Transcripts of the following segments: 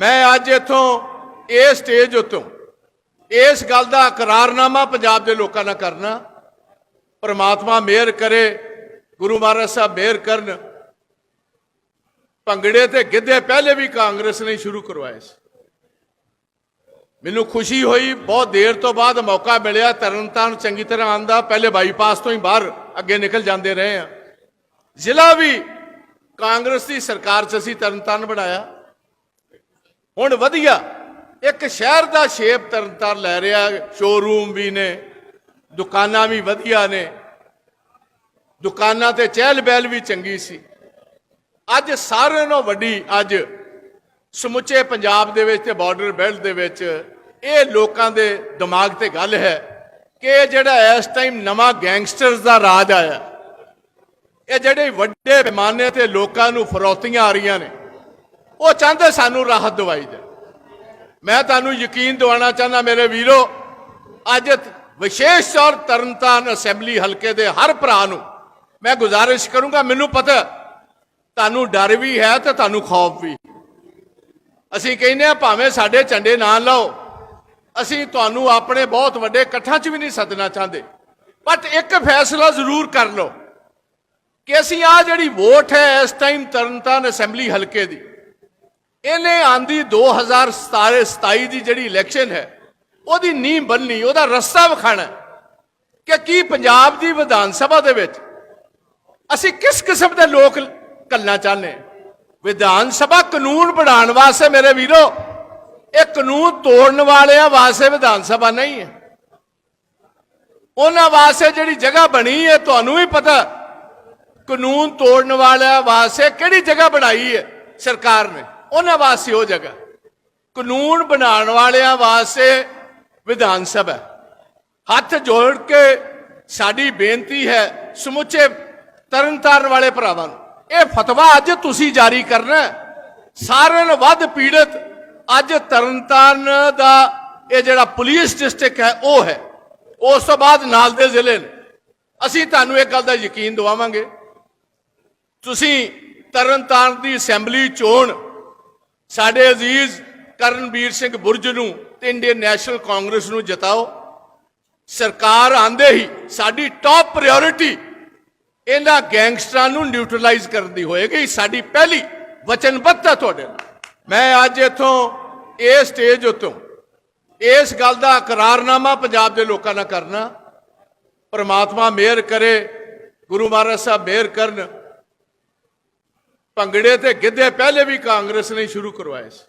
ਮੈਂ ਅੱਜ ਇੱਥੋਂ ਇਹ ਸਟੇਜ ਉੱਤੋਂ ਇਸ ਗੱਲ ਦਾ ਇਕਰਾਰਨਾਮਾ ਪੰਜਾਬ ਦੇ ਲੋਕਾਂ ਨਾਲ ਕਰਨਾ। ਪਰਮਾਤਮਾ ਮਿਹਰ ਕਰੇ, ਗੁਰੂ ਮਹਾਰਾਜ ਸਾਹਿਬ ਮਿਹਰ ਕਰਨ। ਭੰਗੜੇ ਤੇ ਗਿੱਧੇ ਪਹਿਲੇ ਵੀ ਕਾਂਗਰਸ ਨੇ ਸ਼ੁਰੂ ਕਰਵਾਏ ਸੀ। ਮੈਨੂੰ ਖੁਸ਼ੀ ਹੋਈ, ਬਹੁਤ ਦੇਰ ਤੋਂ ਬਾਅਦ ਮੌਕਾ ਮਿਲਿਆ, ਤਰਨਤਾਰਨ ਚੰਗੀ ਤਰ੍ਹਾਂ ਆਂਦਾ ਪਹਿਲੇ ਬਾਈਪਾਸ ਤੋਂ ਹੀ ਬਾਹਰ ਅੱਗੇ ਨਿਕਲ ਜਾਂਦੇ ਰਹੇ ਆ ਜ਼ਿਲ੍ਹਾ ਵੀ ਕਾਂਗਰਸ ਦੀ ਸਰਕਾਰ 'ਚ ਅਸੀਂ ਤਰਨਤਾਰਨ ਬਣਾਇਆ। ਹੁਣ ਵਧੀਆ। ਇੱਕ ਸ਼ਹਿਰ ਦਾ ਸ਼ੇਪ ਤਰਨਤਾਰਨ ਲੈ ਰਿਹਾ ਸ਼ੋਰੂਮ ਵੀ ਨੇ, ਦੁਕਾਨਾਂ ਵੀ ਵਧੀਆ ਨੇ। ਦੁਕਾਨਾਂ ਤੇ ਚਹਿਲ ਬਹਿਲ ਵੀ ਚੰਗੀ ਸੀ। ਅੱਜ ਸਾਰਿਆਂ ਨਾਲੋਂ ਵੱਡੀ ਅੱਜ ਸਮੁੱਚੇ ਪੰਜਾਬ ਦੇ ਵਿੱਚ ਤੇ ਬਾਰਡਰ ਬੈਲਟ ਦੇ ਵਿੱਚ ਇਹ ਲੋਕਾਂ ਦੇ ਦਿਮਾਗ ਤੇ ਗੱਲ ਹੈ ਕਿ ਇਹ ਜਿਹੜਾ ਇਸ ਟਾਈਮ ਨਵਾਂ ਗੈਂਗਸਟਰਸ ਦਾ ਰਾਜ ਆਇਆ, ਇਹ ਜਿਹੜੇ ਵੱਡੇ ਪੈਮਾਨੇ ਤੇ ਲੋਕਾਂ ਨੂੰ ਫਰੌਤੀਆਂ ਆ ਰਹੀਆਂ ਨੇ। ਉਹ ਚਾਹੁੰਦੇ ਸਾਨੂੰ ਰਾਹਤ ਦਵਾਈ ਦੇ। ਮੈਂ ਤੁਹਾਨੂੰ ਯਕੀਨ ਦਿਵਾਉਣਾ ਚਾਹੁੰਦਾ, ਮੇਰੇ ਵੀਰੋ, ਅੱਜ ਵਿਸ਼ੇਸ਼ ਤੌਰ ਤਰਨਤਾਰਨ ਅਸੈਂਬਲੀ ਹਲਕੇ ਦੇ ਹਰ ਭਰਾ ਨੂੰ ਮੈਂ ਗੁਜ਼ਾਰਿਸ਼ ਕਰੂੰਗਾ, ਮੈਨੂੰ ਪਤਾ ਤੁਹਾਨੂੰ ਡਰ ਵੀ ਹੈ ਤੇ ਤੁਹਾਨੂੰ ਖੌਫ ਵੀ। ਅਸੀਂ ਕਹਿੰਦੇ ਆ ਭਾਵੇਂ ਸਾਡੇ ਝੰਡੇ ਨਾ ਲਾਓ, ਅਸੀਂ ਤੁਹਾਨੂੰ ਆਪਣੇ ਬਹੁਤ ਵੱਡੇ ਇਕੱਠਾਂ 'ਚ ਵੀ ਨਹੀਂ ਸੱਦਣਾ ਚਾਹੁੰਦੇ ਬਟ ਇੱਕ ਫੈਸਲਾ ਜ਼ਰੂਰ ਕਰ ਲਓ ਕਿ ਅਸੀਂ ਆ ਜਿਹੜੀ ਵੋਟ ਹੈ ਇਸ ਟਾਈਮ ਤਰਨਤਾਰਨ ਅਸੈਂਬਲੀ ਹਲਕੇ ਦੀ ਇਹਨੇ ਆਂਦੀ 2017 27 ਦੀ ਜਿਹੜੀ ਇਲੈਕਸ਼ਨ ਹੈ, ਉਹਦੀ ਨੀਂਹ ਬੰਨਣੀ ਉਹਦਾ ਰਸਤਾ ਵਿਖਾਣਾ ਕਿ ਕੀ ਪੰਜਾਬ ਦੀ ਵਿਧਾਨ ਸਭਾ ਦੇ ਵਿੱਚ ਅਸੀਂ ਕਿਸ ਕਿਸਮ ਦੇ ਲੋਕ ਕੱਲਣਾ ਚਾਹੁੰਦੇ ਵਿਧਾਨ ਸਭਾ ਕਾਨੂੰਨ ਬਣਾਉਣ ਵਾਸਤੇ ਮੇਰੇ ਵੀਰੋ, ਇਹ ਕਾਨੂੰਨ ਤੋੜਨ ਵਾਲਿਆਂ ਵਾਸਤੇ ਵਿਧਾਨ ਸਭਾ ਨਹੀਂ ਹੈ। ਉਹਨਾਂ ਵਾਸਤੇ ਜਿਹੜੀ ਜਗ੍ਹਾ ਬਣੀ ਹੈ, ਤੁਹਾਨੂੰ ਵੀ ਪਤਾ, ਕਾਨੂੰਨ ਤੋੜਨ ਵਾਲਿਆਂ ਵਾਸਤੇ ਕਿਹੜੀ ਜਗ੍ਹਾ ਬਣਾਈ ਹੈ ਸਰਕਾਰ ਨੇ? ਉਹਨਾਂ ਵਾਸਤੇ ਉਹ ਜਗ੍ਹਾ। ਕਾਨੂੰਨ ਬਣਾਉਣ ਵਾਲਿਆਂ ਵਾਸਤੇ ਵਿਧਾਨ ਸਭਾ। ਹੱਥ ਜੋੜ ਕੇ ਸਾਡੀ ਬੇਨਤੀ ਹੈ, ਸਮੁੱਚੇ ਤਰਨਤਾਰਨ ਵਾਲੇ ਭਰਾਵਾਂ ਨੂੰ। ਇਹ ਫਤਵਾ ਅੱਜ ਤੁਸੀਂ ਜਾਰੀ ਕਰਨਾ ਸਾਰਿਆਂ ਨੂੰ ਵੱਧ ਪੀੜਤ ਅੱਜ ਤਰਨਤਾਰਨ ਦਾ ਇਹ ਜਿਹੜਾ ਪੁਲਿਸ ਡਿਸਟ੍ਰਿਕਟ ਹੈ, ਉਹ ਹੈ। ਉਸ ਤੋਂ ਬਾਅਦ ਨਾਲ ਦੇ ਜ਼ਿਲ੍ਹੇ ਨੇ। ਅਸੀਂ ਤੁਹਾਨੂੰ ਇਹ ਗੱਲ ਦਾ ਯਕੀਨ ਦਿਵਾਵਾਂਗੇ। ਤੁਸੀਂ ਤਰਨਤਾਰਨ ਦੀ ਅਸੈਂਬਲੀ ਚੋਣ ਸਾਡੇ ਅਜ਼ੀਜ਼ ਕਰਨਵੀਰ ਸਿੰਘ ਬੁਰਜ ਨੂੰ ਤੇ ਇੰਡੀਅਨ ਨੈਸ਼ਨਲ ਕਾਂਗਰਸ ਨੂੰ ਜਿਤਾਓ। ਸਰਕਾਰ ਆਂਦੇ ਹੀ ਸਾਡੀ ਟਾਪ ਪ੍ਰਾਇੋਰਟੀ ਇਹਨਾਂ ਗੈਂਗਸਟਰਾਂ ਨੂੰ ਨਿਊਟਰਲਾਈਜ਼ ਕਰਨ ਦੀ ਹੋਏਗੀ। ਸਾਡੀ ਪਹਿਲੀ ਵਚਨਬੱਧਤਾ ਤੁਹਾਡੇ ਨਾਲ। ਮੈਂ ਅੱਜ ਇੱਥੋਂ ਇਹ ਸਟੇਜ ਉੱਤੋਂ ਇਸ ਗੱਲ ਦਾ ਇਕਰਾਰਨਾਮਾ ਪੰਜਾਬ ਦੇ ਲੋਕਾਂ ਨਾਲ ਕਰਨਾ। ਪਰਮਾਤਮਾ ਮਿਹਰ ਕਰੇ, ਗੁਰੂ ਮਹਾਰਾਜ ਸਾਹਿਬ ਮਿਹਰ ਕਰਨ। ਭੰਗੜੇ ਤੇ ਗਿੱਧੇ ਪਹਿਲੇ ਵੀ ਕਾਂਗਰਸ ਨੇ ਸ਼ੁਰੂ ਕਰਵਾਏ ਸੀ।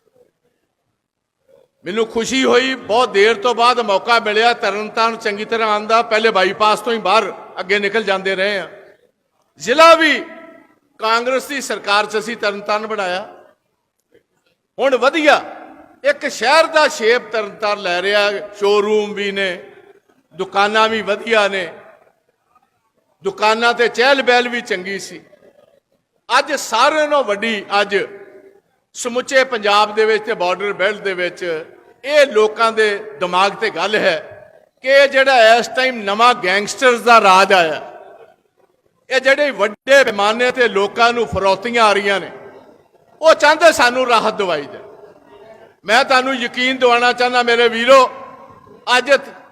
ਮੈਨੂੰ ਖੁਸ਼ੀ ਹੋਈ, ਬਹੁਤ ਦੇਰ ਤੋਂ ਬਾਅਦ ਮੌਕਾ ਮਿਲਿਆ, ਤਰਨਤਾਰਨ ਚੰਗੀ ਤਰ੍ਹਾਂ ਆਂਦਾ ਪਹਿਲੇ ਬਾਈਪਾਸ ਤੋਂ ਹੀ ਬਾਹਰ ਅੱਗੇ ਨਿਕਲ ਜਾਂਦੇ ਰਹੇ ਆ ਜ਼ਿਲ੍ਹਾ ਵੀ ਕਾਂਗਰਸ ਦੀ ਸਰਕਾਰ 'ਚ ਅਸੀਂ ਤਰਨਤਾਰਨ ਬਣਾਇਆ। ਹੁਣ ਵਧੀਆ, ਇੱਕ ਸ਼ਹਿਰ ਦਾ ਸ਼ੇਪ ਤਰਨਤਾਰਨ ਲੈ ਰਿਹਾ ਸ਼ੋਰੂਮ ਵੀ ਨੇ, ਦੁਕਾਨਾਂ ਵੀ ਵਧੀਆ ਨੇ। ਦੁਕਾਨਾਂ ਤੇ ਚਹਿਲ ਬਹਿਲ ਵੀ ਚੰਗੀ ਸੀ। ਅੱਜ ਸਾਰਿਆਂ ਨਾਲੋਂ ਵੱਡੀ ਅੱਜ ਸਮੁੱਚੇ ਪੰਜਾਬ ਦੇ ਵਿੱਚ ਤੇ ਬਾਰਡਰ ਬੈਲਟ ਦੇ ਵਿੱਚ ਇਹ ਲੋਕਾਂ ਦੇ ਦਿਮਾਗ ਤੇ ਗੱਲ ਹੈ ਕਿ ਇਹ ਜਿਹੜਾ ਇਸ ਟਾਈਮ ਨਵਾਂ ਗੈਂਗਸਟਰਸ ਦਾ ਰਾਜ ਆਇਆ, ਇਹ ਜਿਹੜੇ ਵੱਡੇ ਪੈਮਾਨੇ ਤੇ ਲੋਕਾਂ ਨੂੰ ਫਰੋਤੀਆਂ ਆ ਰਹੀਆਂ ਨੇ, ਉਹ ਚਾਹੁੰਦੇ ਸਾਨੂੰ ਰਾਹਤ ਦਵਾਈ ਦੇ ਮੈਂ ਤੁਹਾਨੂੰ ਯਕੀਨ ਦਿਵਾਉਣਾ ਚਾਹੁੰਦਾ ਮੇਰੇ ਵੀਰੋ, ਅੱਜ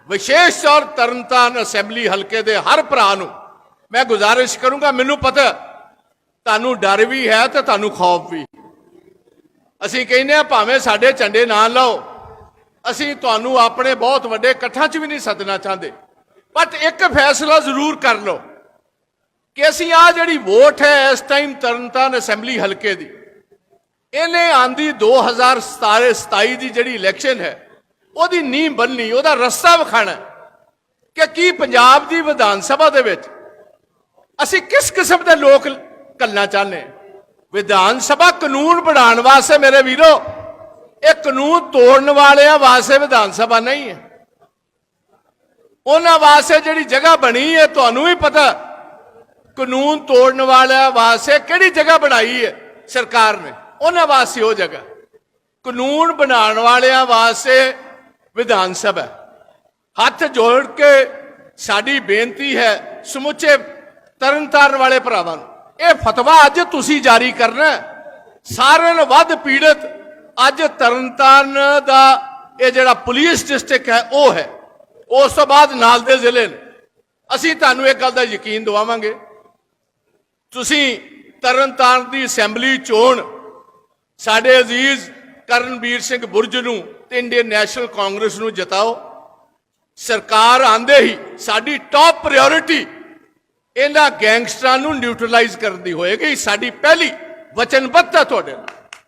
ਵਿਸ਼ੇਸ਼ ਤੌਰ ਤਰਨਤਾਰਨ ਅਸੈਂਬਲੀ ਹਲਕੇ ਦੇ ਹਰ ਭਰਾ ਨੂੰ ਮੈਂ ਗੁਜ਼ਾਰਿਸ਼ ਕਰੂੰਗਾ, ਮੈਨੂੰ ਪਤਾ ਤੁਹਾਨੂੰ ਡਰ ਵੀ ਹੈ ਤੇ ਤੁਹਾਨੂੰ ਖੌਫ ਵੀ। ਅਸੀਂ ਕਹਿੰਦੇ ਆ ਭਾਵੇਂ ਸਾਡੇ ਝੰਡੇ ਨਾ ਲਾਓ, ਅਸੀਂ ਤੁਹਾਨੂੰ ਆਪਣੇ ਬਹੁਤ ਵੱਡੇ ਇਕੱਠਾਂ 'ਚ ਵੀ ਨਹੀਂ ਸੱਦਣਾ ਚਾਹੁੰਦੇ। ਬਟ ਇੱਕ ਫੈਸਲਾ ਜ਼ਰੂਰ ਕਰ ਲਓ ਕਿ ਅਸੀਂ ਆ ਜਿਹੜੀ ਵੋਟ ਹੈ, ਇਸ ਟਾਈਮ ਤਰਨਤਾਰਨ ਅਸੈਂਬਲੀ ਹਲਕੇ ਦੀ, ਇਹਨੇ ਆਂਦੀ 2017 27 ਦੀ ਜਿਹੜੀ ਇਲੈਕਸ਼ਨ ਹੈ, ਉਹਦੀ ਨੀਂਹ ਬੰਨਣੀ ਉਹਦਾ ਰਸਤਾ ਵਿਖਾਣਾ ਕਿ ਕੀ ਪੰਜਾਬ ਦੀ ਵਿਧਾਨ ਸਭਾ ਦੇ ਵਿੱਚ ਅਸੀਂ ਕਿਸ ਕਿਸਮ ਦੇ ਲੋਕ ਕੱਲਣਾ ਚਾਹੁੰਦੇ। ਵਿਧਾਨ ਸਭਾ ਕਾਨੂੰਨ ਬਣਾਉਣ ਵਾਸਤੇ ਮੇਰੇ ਵੀਰੋ, ਇਹ ਕਾਨੂੰਨ ਤੋੜਨ ਵਾਲਿਆਂ ਵਾਸਤੇ ਵਿਧਾਨ ਸਭਾ ਨਹੀਂ ਹੈ। ਉਹਨਾਂ ਵਾਸਤੇ ਜਿਹੜੀ ਜਗ੍ਹਾ ਬਣੀ ਹੈ, ਤੁਹਾਨੂੰ ਵੀ ਪਤਾ, ਕਾਨੂੰਨ ਤੋੜਨ ਵਾਲਿਆਂ ਵਾਸਤੇ ਕਿਹੜੀ ਜਗ੍ਹਾ ਬਣਾਈ ਹੈ ਸਰਕਾਰ ਨੇ। ਉਹਨਾਂ ਵਾਸਤੇ ਉਹ ਜਗ੍ਹਾ। ਕਾਨੂੰਨ ਬਣਾਉਣ ਵਾਲਿਆਂ ਵਾਸਤੇ ਵਿਧਾਨ ਸਭਾ। ਹੱਥ ਜੋੜ ਕੇ ਸਾਡੀ ਬੇਨਤੀ ਹੈ ਸਮੁੱਚੇ ਤਰਨਤਾਰਨ ਵਾਲੇ ਭਰਾਵਾਂ ਨੂੰ। ਇਹ ਫਤਵਾ ਅੱਜ ਤੁਸੀਂ ਜਾਰੀ ਕਰਨਾ ਸਾਰਿਆਂ ਨਾਲੋਂ ਵੱਧ ਪੀੜਤ ਅੱਜ ਤਰਨਤਾਰਨ ਦਾ ਇਹ ਜਿਹੜਾ ਪੁਲਿਸ ਡਿਸਟ੍ਰਿਕਟ ਹੈ, ਉਹ ਹੈ। ਉਸ ਤੋਂ ਬਾਅਦ ਨਾਲ ਦੇ ਜ਼ਿਲ੍ਹੇ ਨੇ। ਅਸੀਂ ਤੁਹਾਨੂੰ ਇਹ ਗੱਲ ਦਾ ਯਕੀਨ ਦਿਵਾਵਾਂਗੇ। ਤੁਸੀਂ ਤਰਨਤਾਰਨ ਦੀ ਅਸੈਂਬਲੀ ਚੋਣ ਸਾਡੇ ਅਜ਼ੀਜ਼ ਕਰਨਵੀਰ ਸਿੰਘ ਬੁਰਜ ਨੂੰ ਤੇ ਇੰਡੀਅਨ ਨੈਸ਼ਨਲ ਕਾਂਗਰਸ ਨੂੰ ਜਿਤਾਓ। ਸਰਕਾਰ ਆਂਦੇ ਹੀ ਸਾਡੀ ਟਾਪ ਪ੍ਰਾਇੋਰਟੀ ਇਹਨਾਂ ਗੈਂਗਸਟਰਾਂ ਨੂੰ ਨਿਊਟਰਲਾਈਜ਼ ਕਰਨ ਦੀ ਹੋਏਗੀ। ਸਾਡੀ ਪਹਿਲੀ ਵਚਨਬੱਧਤਾ ਤੁਹਾਡੇ ਨਾਲ।